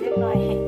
เล็กน้อย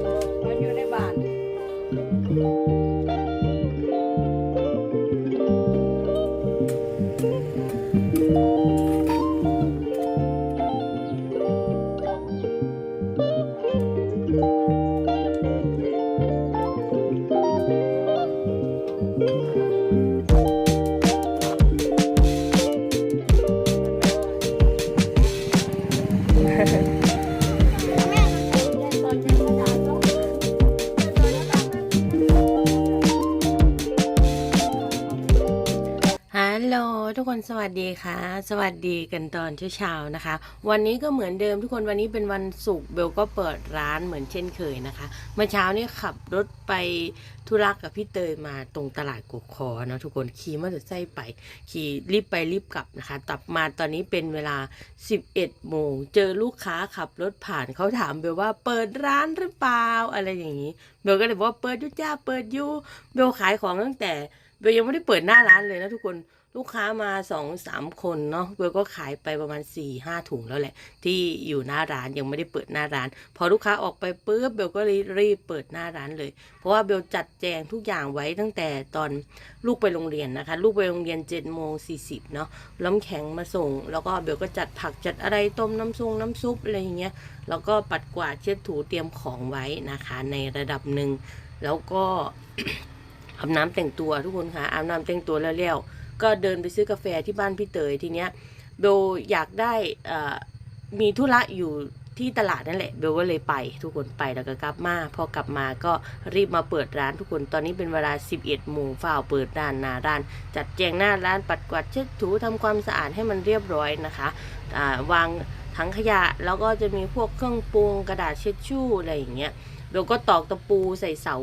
ดีกันตอนเช้าๆนะคะ วันนี้ก็เหมือนเดิมทุกคนวันนี้เป็นวันศุกร์เบลก็เปิดร้านเหมือนเช่นเคยนะคะ เมื่อเช้านี้ขับรถไปธุระกับพี่เตยมาตรงตลาดกกคอเนาะทุกคนขี่มอเตอร์ไซค์ไปขี่รีบไปรีบกลับนะคะกลับมาตอนนี้เป็นเวลา 11โมงเจอลูกค้าขับรถผ่านเขาถามเบลว่าเปิดร้านหรือเปล่าอะไรอย่างนี้เบลก็เลยบอกว่าเปิดยุจ้าเปิดยูเบลขายของตั้งแต่เบลยังไม่ได้เปิดหน้าร้านเลยนะทุกคน ลูกค้ามาสองสามคนเนาะเบลก็ขายไปประมาณ4ี่ห้าถุงแล้วแหละ ที่อยู่หน้าร้านยังไม่ได้เปิดหน้าร้าน พอลูกค้าออกไปปุ๊บเบลก็รีบเปิดหน้าร้านเลย เพราะว่าเบลจัดแจงทุกอย่างไว้ตั้งแต่ตอนลูกไปโรงเรียนนะคะ ลูกไปโรงเรียน7จ็ดโมงสี่สิบเนาะล้ำแข็งมาส่ง แล้วก็เบลก็จัดผักจัดอะไรต้มน้ำซุงน้ำซุปอะไรอย่างเงี้ยแล้วก็ปัดกวาดเช็ดถูเตรียมของไว้นะคะ ในระดับหนึ่งแล้วก็อาบน้ำแต่งตัวทุกคนค่ะอาบน้ำแต่งตัวแล้วแล้ว ก็เดินไปซื้อกาแฟที่บ้านพี่เตยทีเนี้ยเบลอยากได้มีธุระอยู่ที่ตลาดนั่นแหละเบลก็เลยไป ทุกคนไปแล้วก็กลับมา พอกลับมาก็รีบมาเปิดร้านทุกคนตอนนี้เป็นเวลา 11โมงฝ้าวเปิดร้านหน้าร้าน จัดแจงหน้าร้านปัดกวาดเช็ดถูทำความสะอาดให้มันเรียบร้อยนะคะวางถังขยะแล้วก็จะมีพวกเครื่องปรุงกระดาษเช็ดชู่อะไรอย่างเงี้ย เบลก็ตอกตะปูใส่เสา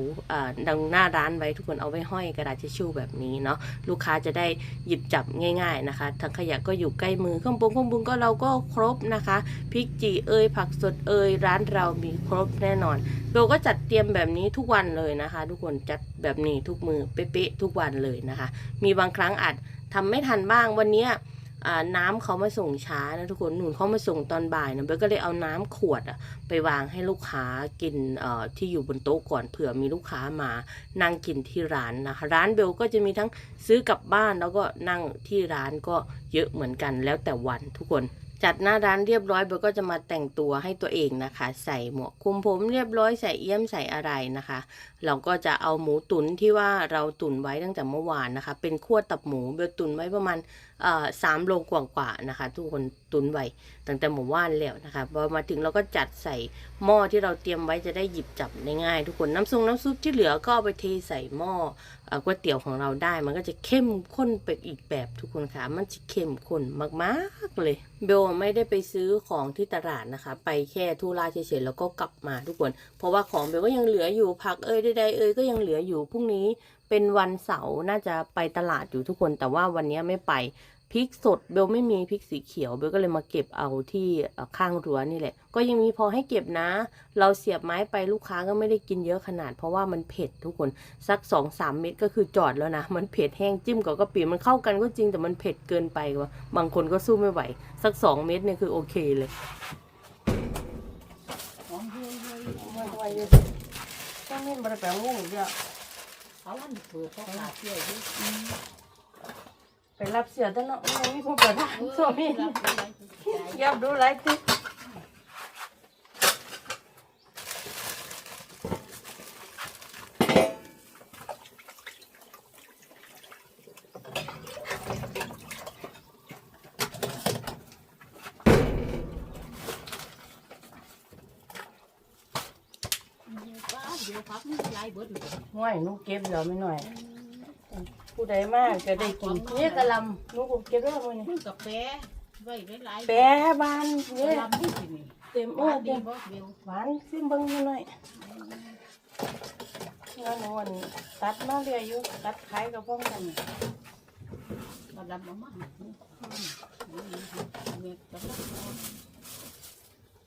ดังหน้าร้านไว้ทุกคนเอาไว้ห้อยกระดาษทิชชู่แบบนี้เนาะลูกค้าจะได้หยิบจับง่าย ๆนะคะทั้งขยะก็อยู่ใกล้มือเครื่องปรุงเครื่องปรุงก็เราก็ครบนะคะพริกจีเอยผักสดเอยร้านเรามีครบแน่นอนเบลก็จัดเตรียมแบบนี้ทุกวันเลยนะคะ ทุกคนจัดแบบนี้ทุกมือเป๊ะๆทุกวันเลยนะคะ มีบางครั้งอาจทำไม่ทันบ้างวันเน้ำน้ำเขามาส่งช้านะทุกคนหนุนเขามาส่งตอนบ่ายนะเบลก็เลยเอาน้ำขวดอะไปวางให้ลูกค้ากินที่อยู่บนโต๊ะก่อนเผื่อมีลูกค้ามานั่งกินที่ร้านนะคะร้านเบลก็จะมีทั้งซื้อกลับบ้านแล้วก็นั่งที่ร้านก็เยอะเหมือนกันแล้วแต่วันทุกคน จัดหน้าร้านเรียบร้อยเบลก็จะมาแต่งตัวให้ตัวเองนะคะ ใส่หมวกคลุมผมเรียบร้อยใส่เอี้ยมใส่อะไรนะคะ เราก็จะเอาหมูตุ๋นที่ว่าเราตุ๋นไว้ตั้งแต่เมื่อวานนะคะ เป็นขั้วตับหมูเบลตุ๋นไว้ประมาณสามโลกว่าๆนะคะ ทุกคนตุนไว้ตั้งแต่หมู่ว่านแล้วนะคะพอมาถึงเราก็จัดใส่หม้อที่เราเตรียมไว้จะได้หยิบจับได้ง่าย ทุกคนน้ำซุปน้ำซุปที่เหลือก็เอาไปเทใส่หม้อ ก๋วยเตี๋ยวของเราได้มันก็จะเข้มข้นไปอีกแบบทุกคนค่ะ มันจะเข้มข้นมากๆเลยเบลไม่ได้ไปซื้อของที่ตลาดนะคะ ไปแค่ทุราเฉยๆแล้วก็กลับมาทุกคน เพราะว่าของเบลก็ยังเหลืออยู่ผักเอ้ยใดๆเอ้ยก็ยังเหลืออยู่พรุ่งนี้เป็นวันเสาร์น่าจะไปตลาดอยู่ทุกคน แต่ว่าวันนี้ไม่ไป พริกสดเบลไม่มีพริกสีเขียวเบลก็เลยมาเก็บเอาที่ข้างรั้วนี่แหละ ก็ยังมีพอให้เก็บนะ เราเสียบไม้ไปลูกค้าก็ไม่ได้กินเยอะขนาด เพราะว่ามันเผ็ดทุกคนสักสองสามเม็ดก็คือจอดแล้วนะ มันเผ็ดแห้งจิ้มกับกะปิมันเข้ากันก็จริงแต่มันเผ็ดเกินไปว่ะบางคนก็สู้ไม่ไหว สักสองเม็ดเนี่ยคือโอเคเลยเลยต้องเล่นบริแปลงงเดียวเขาวันเปิดเขาขาเที่ยวอยู่ ไปรับเสือตั้งเนาะไม่มีคนเปิดทางโซมีรับไปไว้ที่ใจยับดูไรติป้าเดี๋ยวพักมันลายเบิดเลยห่วยหนูเก็บเดี๋ยวไม่หน่อย ผู้ใดมากจะได้กินนี่กะลำหนูก็เก็บได้มื้อนี้มึงกับแปะไว้หลายๆแปะบานนี่ลำนี่สินี่เต็มโอ้โอ้ดีเต็มบ่เดียวหวานซิมเบิ่งนิดหน่อยแล้วหนูอันตัดมาเรื่อยอยู่ตัดขายกับพ่อกันนี่กำลังมามาเมียกำลัง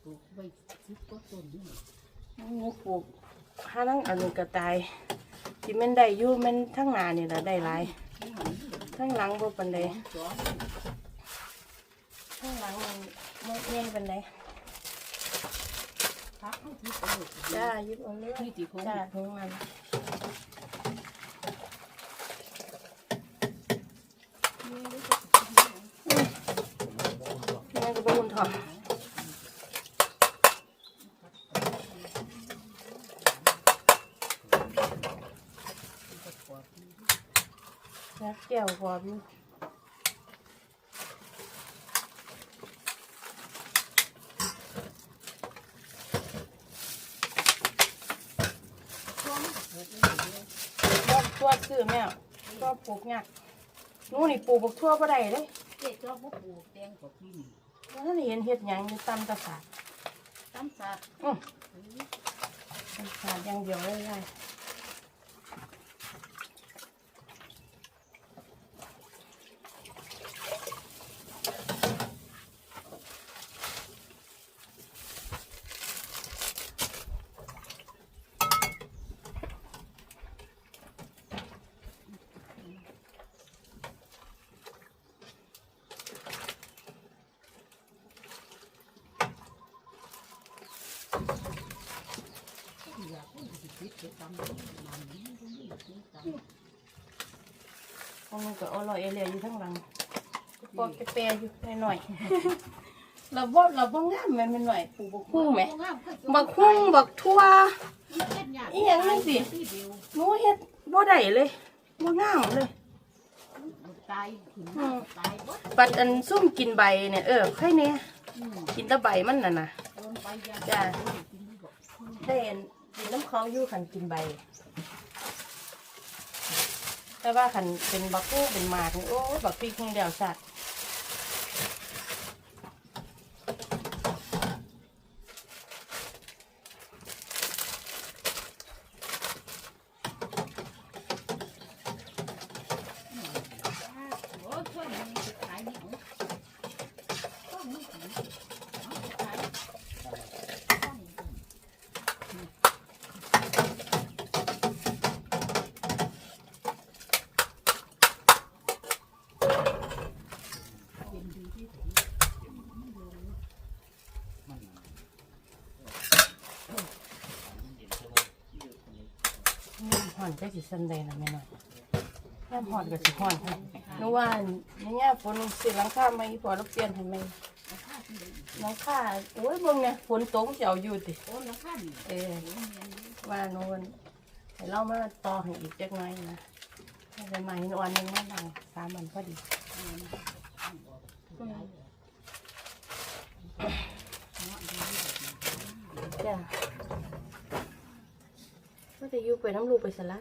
ปลูกไว้สิบกว่าต้นนี่หนูปลูกห้านั่งอันนี้ก็ตาย ที่แม่นได้อยู่แม่นทั้งหน้านี่ล่ะได้หลายทั้งหลังบ่ปานใดสองทั้งหลังมันบ่แม่นปานใดทพักให้ที่ตลกจ้าหยิบเอาเลยนี่ตีคงจ้าถุงนั้นแม่ก็บ่หุ่นถอด แล้วแก้วกรอบอยู่บ่ทั่วซื้อแม่ก็ปลูกยากหนูนี่ปลูกบักทั่วบ่ได้เลยเจ๊ก็บ่ปลูกแตงกับพี่นี่ว่าท่านเห็นเฮ็ดหยังอยู่ตามตะสาดตั้มสัตว์อื้อตำสาดอย่างเดียวเลยยาย ของมันก็อร่อยเอเลียอยู่ทั้งหลังปอกแปรๆอยู่หน่อยๆเราบ่เราบ่งามแม่นหน่อยปลูกบักคุ้งแหมบักคุ้งบักทั่วอีหยังนั่นสิหนูเฮ็ดบ่ได้เลยบ่งามเลยตายถึงตายบ่ปัดอันซุ่มกินใบเนี่ยเออใครเนี่ยอืมกินแต่ใบมันน่ะนะโดนไปยา จ้ะกินบ่ได้อันกินน้ำเขาอยู่ขันกินใบ แต่ว่าขันเป็นบักกู้เป็นหมากนี่โอ้ยบักพริกแห้งเดียวสัตว์ โอ้ช่วยมันขายนี่ต้องมีขายขายต้อง น้ำห่อนก็ สิสันใดนะแม่น้อยน้ำหอนก็สิหอนให้หนูว่าเนี่ยฝนสิหลังคาไม่พอเราเปลี่ยนให้ไหมหลังคาโอ้ยเบิ่งเนี่ยฝนตกจะเอาอยู่ติโอ้ราคานี่เออว่าโน่นให้เรามาต่อให้อีกจักหน่อยนะให้ได้มาเห็นวันหนึงมาดังสามวันพอดีจ้ะก็จะอยู่ไปน้ำลูกไปสละ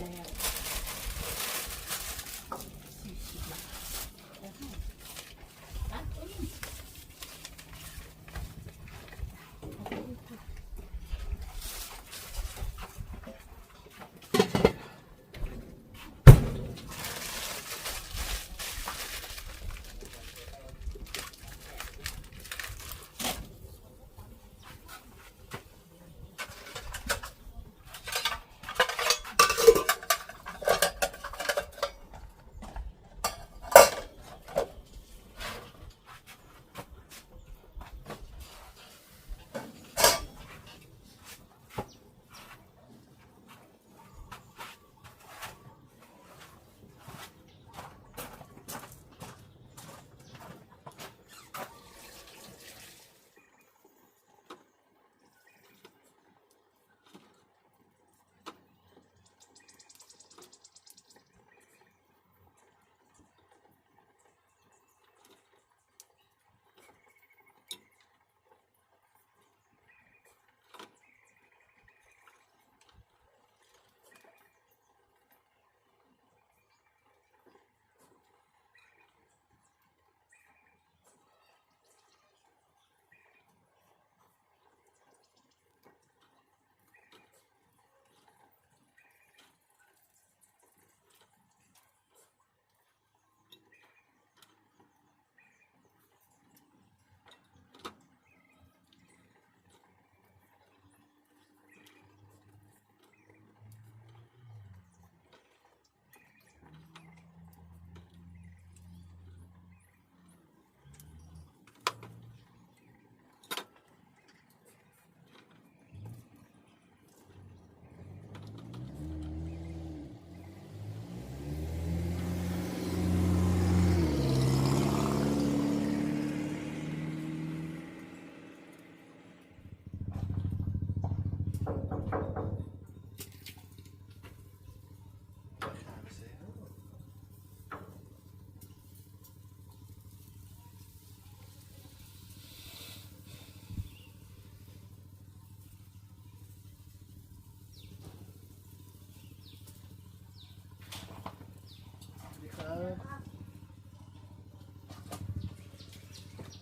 น้อ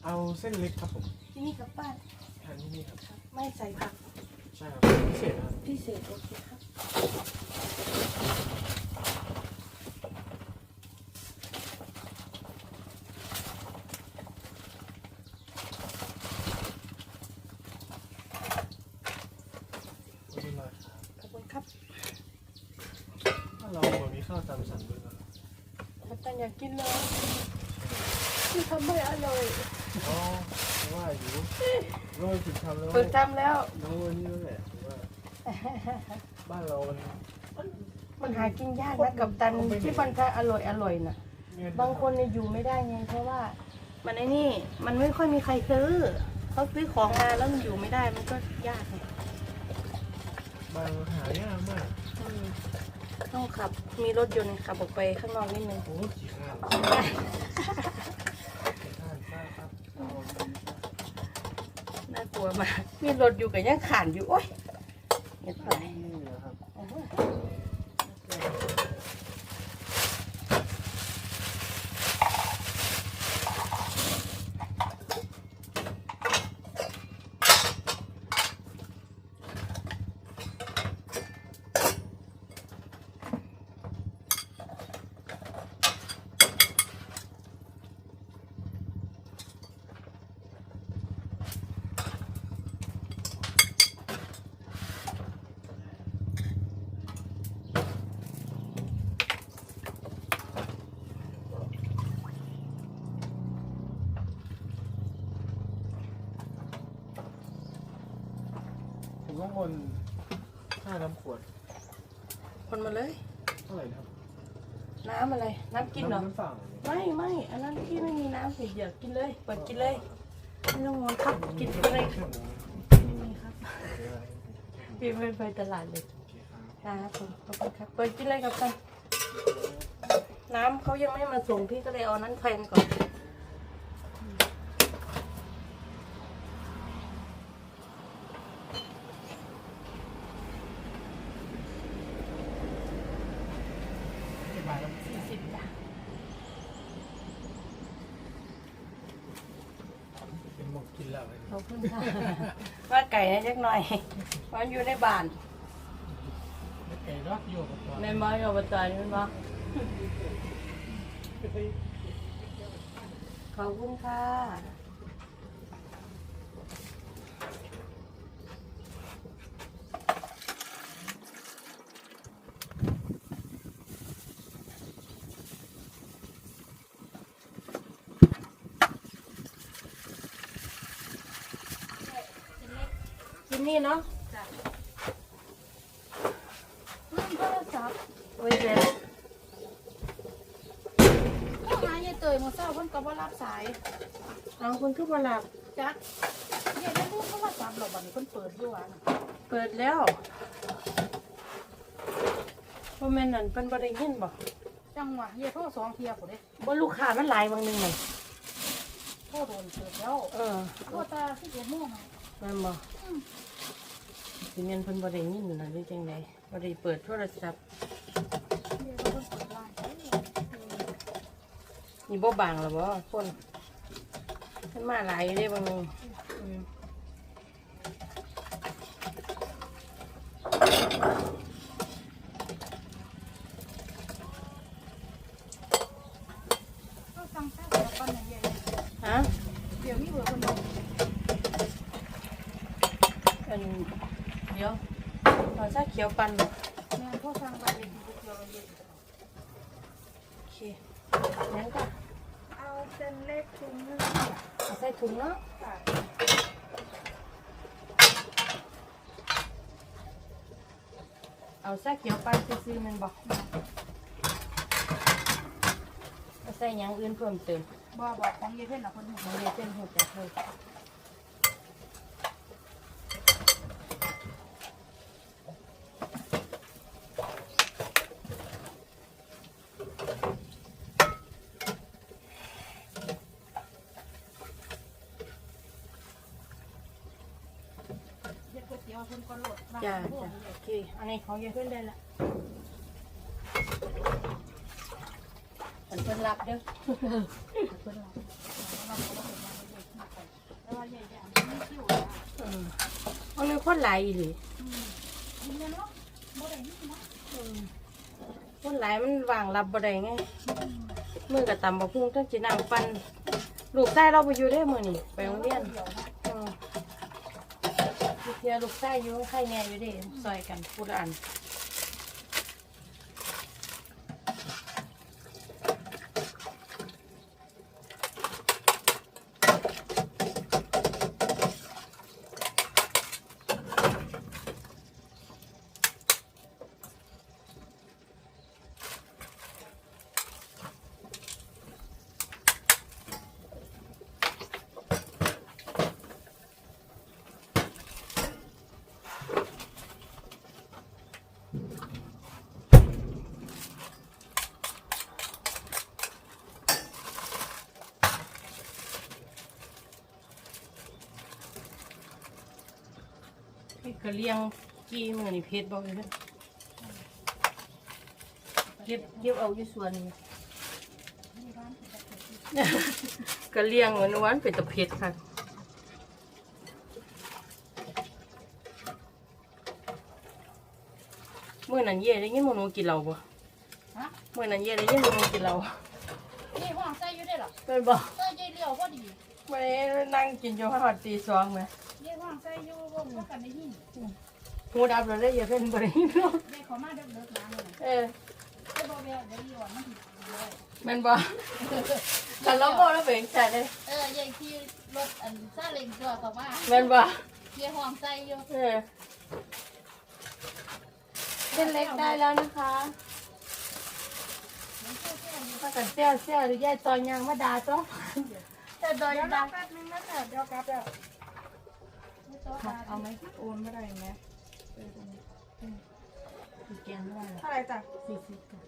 เลยอะเอาเส้นเล็กครับผมที่นี่กับป้านทานที่นี่ครับไม่ใส่ผักใช่ครับพิเศษครับพิเศษโอเคครับขอบคุณมากครับขอบคุณครับถ้าเราแบบมีข้าวตามสั่งด้วยนะอาจารย์อยากกินเลยที่ทำไม่อร่อย อ๋อว่าอยู่เราฝึกทำแล้วฝึกทำแล้วแล้ววันนี้นั่นแหละว่าบ้านเรามันมันหากินยากนะกับตันที่มันจะอร่อยอร่อยน่ะเงินบางคนเนี่ยอยู่ไม่ได้ไงเพราะว่า มันไอ้นี่ มันไม่ค่อยมีใครซื้อเขาซื้อของมาแล้วมันอยู่ไม่ได้มันก็ยากไงบ้านเราหายากมากอืมต้องขับมีรถยนต์ขับออกไปข้างนอกนิดนึงโอ้ขี้ข้านขี้ข้านป้าครับเอา น่ากลัว มา มีรถอยู่กับยังขานอยู่ โอ๊ยเห็นไหมนี่นะ ผมว่าคนค่าน้ำขวดคนมาเลย เท่าไหร่นะครับน้ำอะไร น้ำกินเหรอ น้ำเปล่าไม่ไม่อันนั้นพี่ไม่มีน้ำสิเดี๋ยวกินเลย เปิดกินเลยไม่ต้องงอนครับ กินไปเลยเครื่องหมูไม่มีครับเดี๋ยวอะไรพี่ไม่ไปตลาดเลยโอเคครับครับผมขอบคุณครับ เปิดกินเลยครับท่านน้ำเขายังไม่มาส่งพี่ก็เลยเอานั้นแทนก่อน กี่บาทครับ สี่สิบจ้ะ เป็นหมกกินแล้วเลย ขอบคุณค่ะ ว่าไก่นะจักหน่อยมันอยู่ในบ้านไก่รอดโยกกับตัวในบ้านอบตนี่มันบ่ขอบคุณค่ะ นนี่เนาะนั่นโทรศัพท์โอ้ยเจ๊ก็หายายเตยมื้อเช้าเพิ่นก็บ่รับสายเอาคุณทุกวันหลับจักเนี่ยได้รู้โทรศัพท์เราบัดนี้เพิ่นเปิดอยู่อะเปิดแล้วพ่อแม่นั่นเป็นบริเงินบ่จังหวะยายโทรสองเที่ยพุ่นเด้บ่ลูกค้ามันหลายบางหนึงเลยโทรโดนเปิดแล้วเออโทรตาสิเจ็ดโมงอะแม่นบ่ สิเงินเพิ่นบ่ได้เงินนั่นหรือจังไดบ่ได้เปิดโทรศัพท์นี่บ่บางหรอบ่คนมันมาหลายเด้บางนึงอืม ก็ฟังแค่เดี๋ยวก่อนนะยาย ฮะ เดี๋ยวมีเบอร์เพิ่นบอก อันเดี๋ยว เอาซาเขียวปั่นบ่แม่นโทรสั่งไปเลยกินก๋วยเตี๋ยวแล้วเย็นโอเคงั้นก็เอาเส้นเล็กถุงนึงเอาใส่ถุงเนาะค่ะเอาซาเขียวปั่นซื่อๆแมันบ่เอาใส่หยังอื่นเพิ่มเติมบ่บอกของยายเพิ่นน่ะเพิ่นมันเลยเป็นหัวใจเลย จ้าจ้าโอเคอันนี้ของยายเพื่อนได้ละเพื่นรับเด้อเพิ่นรับเอาเลยคนไหลเลยคนไหลมันวางรับบ่ได้ไงมือกับตำบะพุ่งต้องจีนังปันลูกใต้เราไปอยู่ได้มือนี่ไป เดี๋ยวลูกใต้อยู่ใครแน่อยู่เดิซอยกันพูดอัน ก็เลี้ยงกี้มือนี่เพชรบอกเลยนะเก็บเก็บเอาอยู่ส่วนนี้ก็เลี้ยงเหมือนวันเป็นตะเพชรค่ะเมื่อนั้นเย่ได้ยินหมันกินเราบ่ฮะเมื่อนั้นเย่ได้ยินหมันกินเรานี่ห้องใส่อยู่ได้หรอเป็นบ่ใส่ใจเลี้ยวพอดี ไม่นั่งกินอยู่หอดตีสองไหมนี่ห้องใส่อยู่บ่บ่กันได้ยินหูดับเราได้ออย่าเป็นบ่ได้ยินเนาะได้เขามาเด้อๆนะเลยเออได้บ่แววได้อยู่ว่ามันสิเลยแมันบ่แต่เราบ่เราเป็นใจเลยเออยายที่รถอันซาเล้งตัวก็ว่าแมันบ่เยี่ห้องใส่อยู่เออเส้นเล็กได้แล้วนะคะถ้ากันเซี่ยวเซี่ยวหรือยายตอนยังมาด่าจ้อง แต่ตอนยังด่าแป๊บนึงนะเดี๋ยวกลับแล้วเอาไหมโอนไม่ได้ไหมอีกแกนไม่ได้หรอกเท่าไหร่จ้ะสี่สิบค่ะ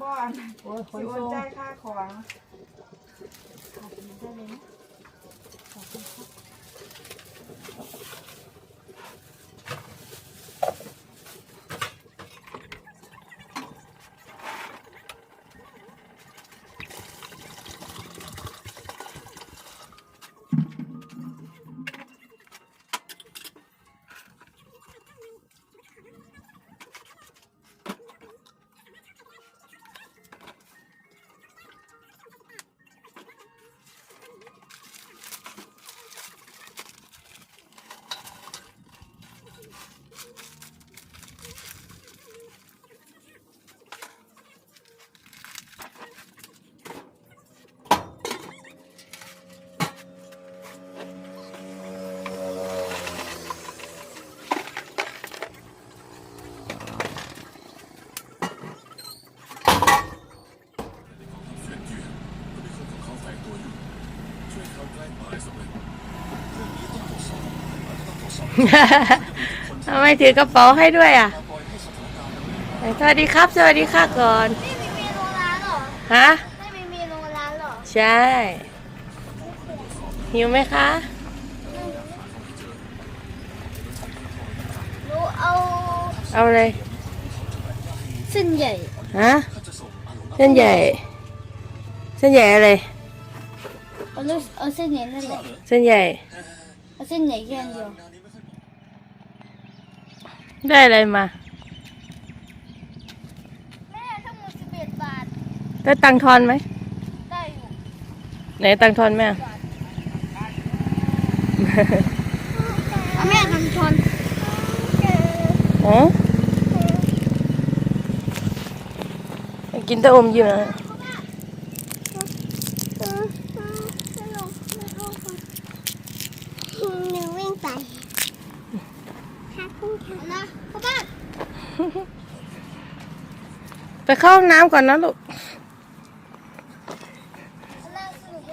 บอนโอ้ยคสินโอโซ่นจ่ายค่าของได้เลยนะ ทำไมถือกระเป๋าให้ด้วยอะสวัสดีครับ สวัสดีค่ะก่อนไม่มีเมนูร้านเหรอฮะไม่มีเมนูร้านเหรอใช่ หิวไหมคะหนูเอา เอาเลยเส้นใหญ่ฮะเส้นใหญ่ เส้นใหญ่อะไรเอาลูกเอาเส้นใหญ่นั่นแหละเส้นใหญ่เอาเส้นใหญ่แค่อันเดียว ได้อะไรมา แม่ทั้งหมดสิบเอ็ดบาท ได้ตังค์ทอนไหม ได้อยู่ไหนตังค์ทอนแม่เอาแม่ทำช้อนอ๋อกินแตะอมยิ้มนะ หนูวิ่งไปค่ะคุณค่ะนะพ่อบ้าน ไป เข้าห้องน้ำก่อนนะลูก น่าสนุกไหม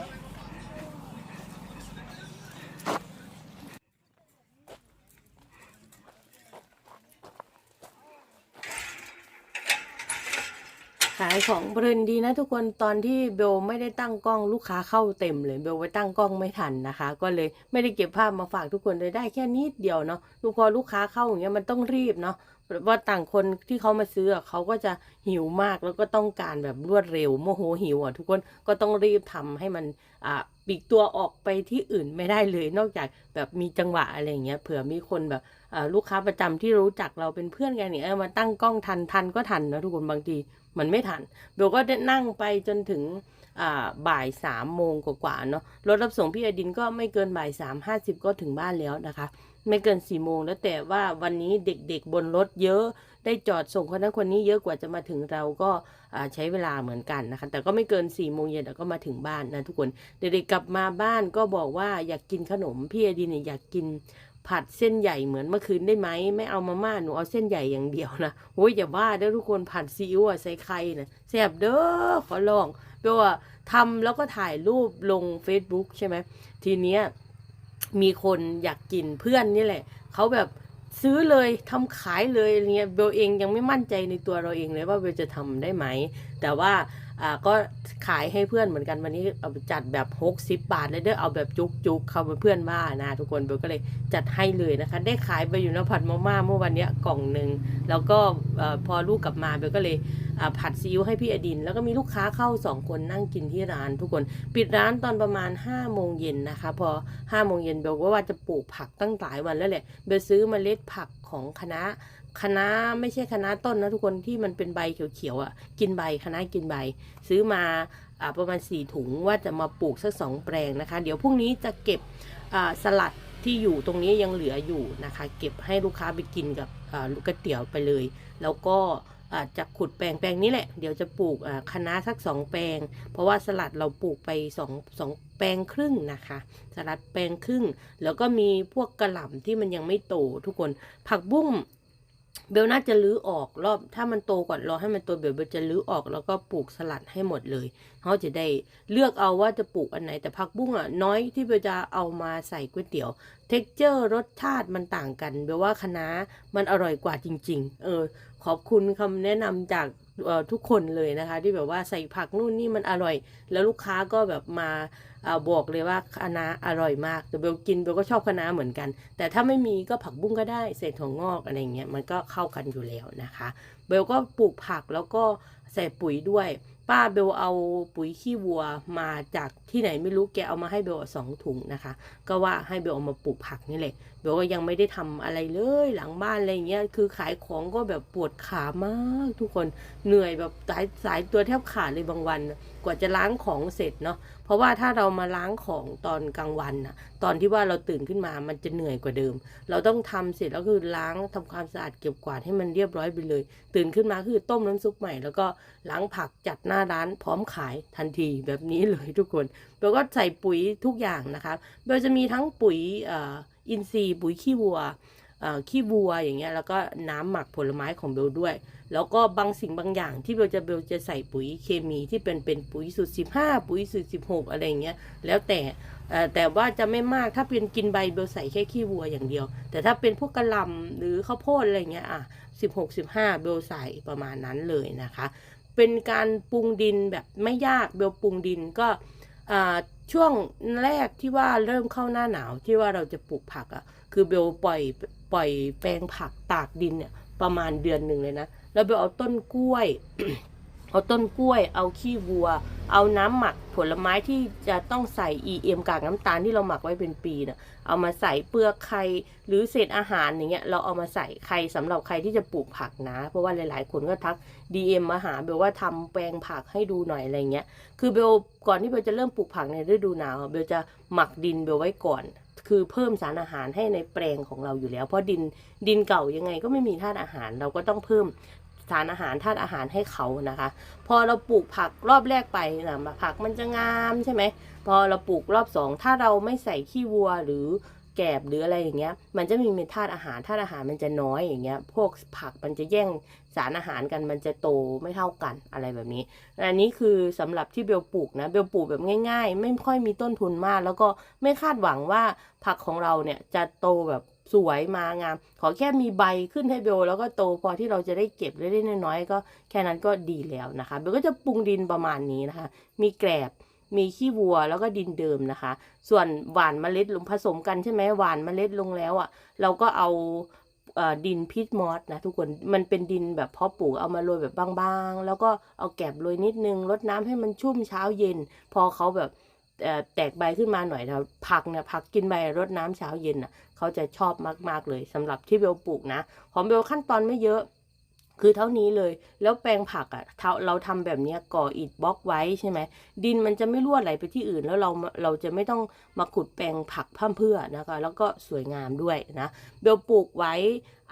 ขายของเพ ลินดีนะทุกคนตอนที่เบลไม่ได้ตั้งกล้องลูกค้าเข้าเต็มเลยเบลไปตั้งกล้องไม่ทันนะคะ ก็เลยไม่ได้เก็บภาพมาฝากทุกคนเลยได้แค่นิดเดียวเนาะลูกพอลูกค้าเข้าอย่างเงี้ยมันต้องรีบเนาะว่าต่างคนที่เขามาซื้อเขาก็จะหิวมากแล้วก็ต้องการแบบรวดเร็วโมโหหิวอะทุกคนก็ต้องรีบทำให้มันอ่าปีกตัวออกไปที่อื่นไม่ได้เลย นอกจากแบบมีจังหวะอะไรอย่างเงี้ยเผื่อมีคนแบบอ่าลูกค้าประจำที่รู้จักเราเป็นเพื่อนกันเนี่ยเออมาตั้งกล้องทันทันก็ทันนะทุกคนบางที มันไม่ทันเบลก็ได้นั่งไปจนถึงบ่ายสามโมงกว่าๆเนาะรถรับส่งพี่อดินก็ไม่เกินบ่ายสามห้าสิบก็ถึงบ้านแล้วนะคะ ไม่เกินสี่โมงแล้วแต่ว่าวันนี้เด็กๆบนรถเยอะ ได้จอดส่งคนนั้นคนนี้เยอะกว่าจะมาถึงเราก็ใช้เวลาเหมือนกันนะคะ แต่ก็ไม่เกินสี่โมงเย็นเราก็มาถึงบ้านนะทุกคนเด็กๆกลับมาบ้านก็บอกว่าอยากกินขนมพี่อดินเนี่ยอยากกิน ผัดเส้นใหญ่เหมือนเมื่อคืนได้ไหมไม่เอามาม่าหนูเอาเส้นใหญ่อย่างเดียวนะโอ้ยอย่าว่าเด้อทุกคนผัดซีอิ๊วใส่ไข่นะแซ่บเด้อขอลองแปลว่าทำแล้วก็ถ่ายรูปลง Facebook ใช่ไหมทีเนี้ยมีคนอยากกินเพื่อนนี่แหละเขาแบบซื้อเลยทำขายเลยอะไรเงี้ยเบลเองยังไม่มั่นใจในตัวเราเองเลยว่าเบลจะทำได้ไหม แต่ว่า อ่าก็ขายให้เพื่อนเหมือนกันวันนี้เอาจัดแบบ 60 บาทเลยเด้อเอาแบบจุกจุกๆเข้าเป็นเพื่อนว่านะทุกคนเบลก็เลยจัดให้เลยนะคะ ได้ขายไปอยู่นะผัดมาม่าเมื่อวันนี้กล่องหนึ่งแล้วก็พอลูกกลับมาเบลก็เลยผัดซีอิ๊วให้พี่อดิน แล้วก็มีลูกค้าเข้าสองคนนั่งกินที่ร้าน ทุกคนปิดร้านตอนประมาณ5้าโมงเย็นนะคะ พอ5้าโมงเย็นเบลก็ว่าจะปลูกผักตั้งหลายวันแล้วแหละเบลซื้อเมล็ดผักของคณะ คณะไม่ใช่คณะต้นนะทุกคนที่มันเป็นใบเขียวๆอะ กินใบคณะกินใบ ซื้อมาอประมาณ 4 ถุงว่าจะมาปลูกสักสองแปลงนะคะ เดี๋ยวพรุ่งนี้จะเก็บสลัดที่อยู่ตรงนี้ยังเหลืออยู่นะคะ เก็บให้ลูกค้าไปกินกับลูกก๋วยเตี๋ยวไปเลย แล้วก็จะขุดแปลงแปลงนี้แหละ เดี๋ยวจะปลูกอ่าคะน้าสักสองแปลง เพราะว่าสลัดเราปลูกไปสองสองแปลงครึ่งนะคะ สลัดแปลงครึ่ง แล้วก็มีพวกกระหล่ำที่มันยังไม่โตทุกคน ผักบุ้ง เบลน่าจะลื้อออกรอบ ถ้ามันโตก่อนรอให้มันโตเบลเบลจะลื้อออกแล้วก็ปลูกสลัดให้หมดเลยเขาจะได้เลือกเอาว่าจะปลูกอันไหนแต่ผักบุ้งอะน้อยที่เบลจะเอามาใส่ก๋วยเตี๋ยว เท็กเจอร์รสชาติมันต่างกันเบลว่าคะน้ามันอร่อยกว่าจริง ๆ เออ ขอบคุณคำแนะนำจากทุกคนเลยนะคะ ที่แบบว่าใส่ผักนู่นนี่มันอร่อย แล้วลูกค้าก็แบบมาอบอกเลยว่าคะน้าอร่อยมากแต่เบลกินเบลก็ชอบคะน้าเหมือนกัน แต่ถ้าไม่มีก็ผักบุ้งก็ได้ใส่ถั่วงอกอะไรเงี้ยมันก็เข้ากันอยู่แล้วนะคะ เบลก็ปลูกผักแล้วก็ใส่ปุ๋ยด้วย ป้าเบลเอาปุ๋ยขี้วัวมาจากที่ไหนไม่รู้แกเอามาให้เบลสองถุงนะคะ ก็ว่าให้เบลเอามาปลูกผักนี่แหละเบลก็ยังไม่ได้ทำอะไรเลยหลังบ้านอะไรเงี้ยคือขายของก็แบบปวดขามากทุกคนเหนื่อยแบบสายสายตัวแทบขาดเลยบางวันนะ กว่าจะล้างของเสร็จเนาะเพราะว่าถ้าเรามาล้างของตอนกลางวันน่ะ ตอนที่ว่าเราตื่นขึ้นมามันจะเหนื่อยกว่าเดิม เราต้องทำเสร็จแล้วคือล้างทำความสะอาดเก็บกวาดให้มันเรียบร้อยไปเลย ตื่นขึ้นมาคือต้มน้ำซุปใหม่ แล้วก็ล้างผักจัดหน้าร้านพร้อมขายทันทีแบบนี้เลยทุกคนเบลก็ใส่ปุ๋ยทุกอย่างนะคะเบลจะมีทั้งปุ๋ยอ,อินทรีย์ปุ๋ยขี้วัว ขี้วัวอย่างเงี้ยแล้วก็น้ำหมักผลไม้ของเบลด้วย แล้วก็บางสิ่งบางอย่างที่เบลจะเบลจะใส่ปุ๋ยเคมีที่เป็นเป็นปุ๋ยสูตร15ปุ๋ยสูตร16อะไรเงี้ยแล้วแต่แต่ว่าจะไม่มากถ้าเป็นกินใบเบลใส่แค่ขี้วัวอย่างเดียว แต่ถ้าเป็นพวกกระลำหรือข้าวโพดอะไรเงี้ยอะ16 15เบลใส่ประมาณนั้นเลยนะคะ เป็นการปรุงดินแบบไม่ยากเบลปรุงดินก็ช่วงแรกที่ว่าเริ่มเข้าหน้าหนาวที่ว่าเราจะปลูกผักอะ่ะคือเบลปล่อย ปล่อยแปลงผักตากดินเนี่ยประมาณเดือนหนึ่งเลยนะแล้วเบลเอาต้นกล้วย เอาต้นกล้วย เอาขี้วัว เอาน้ำหมักผลไม้ที่จะต้องใส่ EM กากน้ำตาลที่เราหมักไว้เป็นปีน่ะเอามาใส่เปลือกไข่หรือเศษอาหารอย่างเงี้ยเราเอามาใส่ไข่สำหรับใครที่จะปลูกผักนะ เพราะว่าหลาย ๆ คนก็ทัก DM มาหาเบลว่าทำแปลงผักให้ดูหน่อยอะไรเงี้ยคือเบลก่อนที่เบลจะเริ่มปลูกผักในฤดูหนาวเบลจะหมักดินเบลไว้ก่อน คือเพิ่มสารอาหารให้ในแปลงของเราอยู่แล้ว เพราะดินดินเก่ายังไงก็ไม่มีธาตุอาหาร เราก็ต้องเพิ่มสารอาหารธาตุอาหารให้เขานะคะ พอเราปลูกผักรอบแรกไปนะผักมันจะงามใช่ไหมพอเราปลูกรอบสองถ้าเราไม่ใส่ขี้วัวหรือ แกบหรืออะไรอย่างเงี้ย มันจะไมมีธาตุอาหารธาตุอาหารมันจะน้อยอย่างเงี้ย พวกผักมันจะแย่งสารอาหารกันมันจะโตไม่เท่ากันอะไรแบบนี้ อันนี้คือสำหรับที่เบลปลูกนะ เบลปลูกแบบง่าย ๆ ไม่ค่อยมีต้นทุนมาก แล้วก็ไม่คาดหวังว่าผักของเราเนี่ยจะโตแบบสวยมางาม ขอแค่มีใบขึ้นให้เบลแล้วก็โตพอที่เราจะได้เก็บเล็กๆน้อยๆก็แค่นั้นก็ดีแล้วนะคะเบลก็จะปรุงดินประมาณนี้นะคะ มีแกลบ มีขี้วัวแล้วก็ดินเดิมนะคะ ส่วนหวานเมล็ดลงผสมกันใช่ไหมหวานเมล็ดลงแล้วอะ เราก็เอาดินพิษมอสนะทุกคนมันเป็นดินแบบเพาะปลูกเอามาโรยแบบบางๆ แล้วก็เอาแกบโรยนิดนึงรดน้ำให้มันชุ่มเช้าเย็น พอเขาแบบแตกใบขึ้นมาหน่อยนะผักเนี่ยผักกินใบรดน้ำเช้าเย็นอะเขาจะชอบมากๆเลยสำหรับที่เบลปลูกนะของเบลขั้นตอนไม่เยอะ คือเท่านี้เลย แล้วแปลงผักอะ่ะเราเราทำแบบเนี้ยก่ออิฐบล็อกไว้ใช่ไหม ดินมันจะไม่รั่วไหลไปที่อื่น แล้วเราเราจะไม่ต้องมาขุดแปลงผักพ่มเพื่อนะคะ แล้วก็สวยงามด้วยนะ เบลปลูกไว้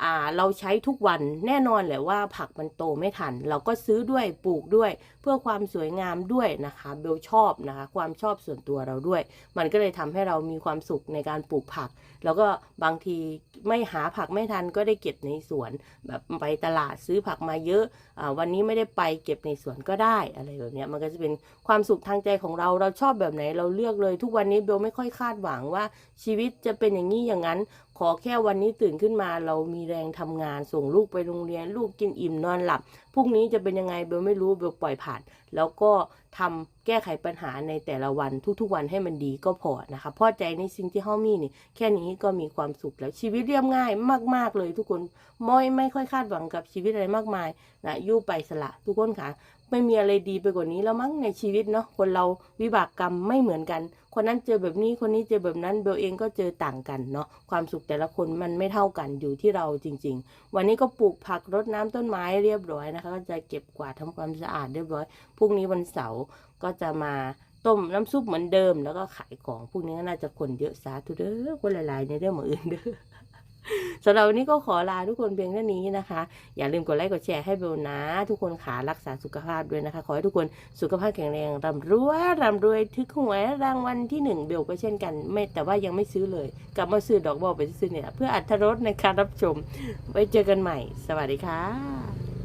อ่าเราใช้ทุกวันแน่นอนแหละว่าผักมันโตไม่ทัน เราก็ซื้อด้วยปลูกด้วย เพื่อความสวยงามด้วยนะคะเบลชอบนะคะความชอบส่วนตัวเราด้วย มันก็เลยทำให้เรามีความสุขในการปลูกผัก แล้วก็บางทีไม่หาผักไม่ทันก็ได้เก็บในสวน แบบไปตลาดซื้อผักมาเยอะอาวันนี้ไม่ได้ไปเก็บในสวนก็ได้อะไรแบบนี้มันก็จะเป็นความสุขทางใจของเราเราชอบแบบไหนเราเลือกเลย ทุกวันนี้เบลไม่ค่อยคาดหวังว่าชีวิตจะเป็นอย่างนี้อย่างนั้น ขอแค่วันนี้ตื่นขึ้นมาเรามีแรงทำงานส่งลูกไปโรงเรียน ลูกกินอิ่มนอนหลับพรุ่งนี้จะเป็นยังไงเบลไม่รู้เบลปล่อยผ่าน แล้วก็ทำแก้ไขปัญหาในแต่ละวันทุกๆวันให้มันดีก็พอนะคะพอใจในสิ่งที่เฮามีนี่แค่นี้ก็มีความสุขแล้วชีวิตเรียบง่ายมาก ๆเลยทุกคนไม่ไม่ค่อยคาดหวังกับชีวิตอะไรมากมายนะยู่ไปสละทุกคนค่ะ ไม่มีอะไรดีไปกว่านี้แล้วมั้งในชีวิตเนาะคนเราวิบากกรรมไม่เหมือนกัน คนนั้นเจอแบบนี้คนนี้เจอแบบนั้นเบลเองก็เจอต่างกันเนาะความสุขแต่ละคนมันไม่เท่ากันอยู่ที่เราจริง ๆ วันนี้ก็ปลูกผักรดน้ำต้นไม้เรียบร้อยนะคะ ก็จะเก็บกวาดทำความสะอาดเรียบร้อยพรุ่งนี้วันเสาร์ก็จะมาต้มน้ำซุปเหมือนเดิมแล้วก็ขายของพรุ่งนี้น่าจะคนเยอะสาธุเด้อคนหลายๆในเรื่องมืออื่นเด้อ สำหรับวันนี้ก็ขอลาทุกคนเพียงเท่านี้นะคะ อย่าลืมกดไลค์กดแชร์ให้เบลนะ ทุกคนขารักษาสุขภาพด้วยนะคะ ขอให้ทุกคนสุขภาพแข็งแรงร่ำรวยร่ำรวยทึกหวยรางวัลที่หนึ่งเบลก็เช่นกันไม่แต่ว่ายังไม่ซื้อเลย กลับมาซื้อดอกบอลไปซื้อเนี่ยเพื่ออัธรสในการรับชม ไว้เจอกันใหม่ สวัสดีค่ะ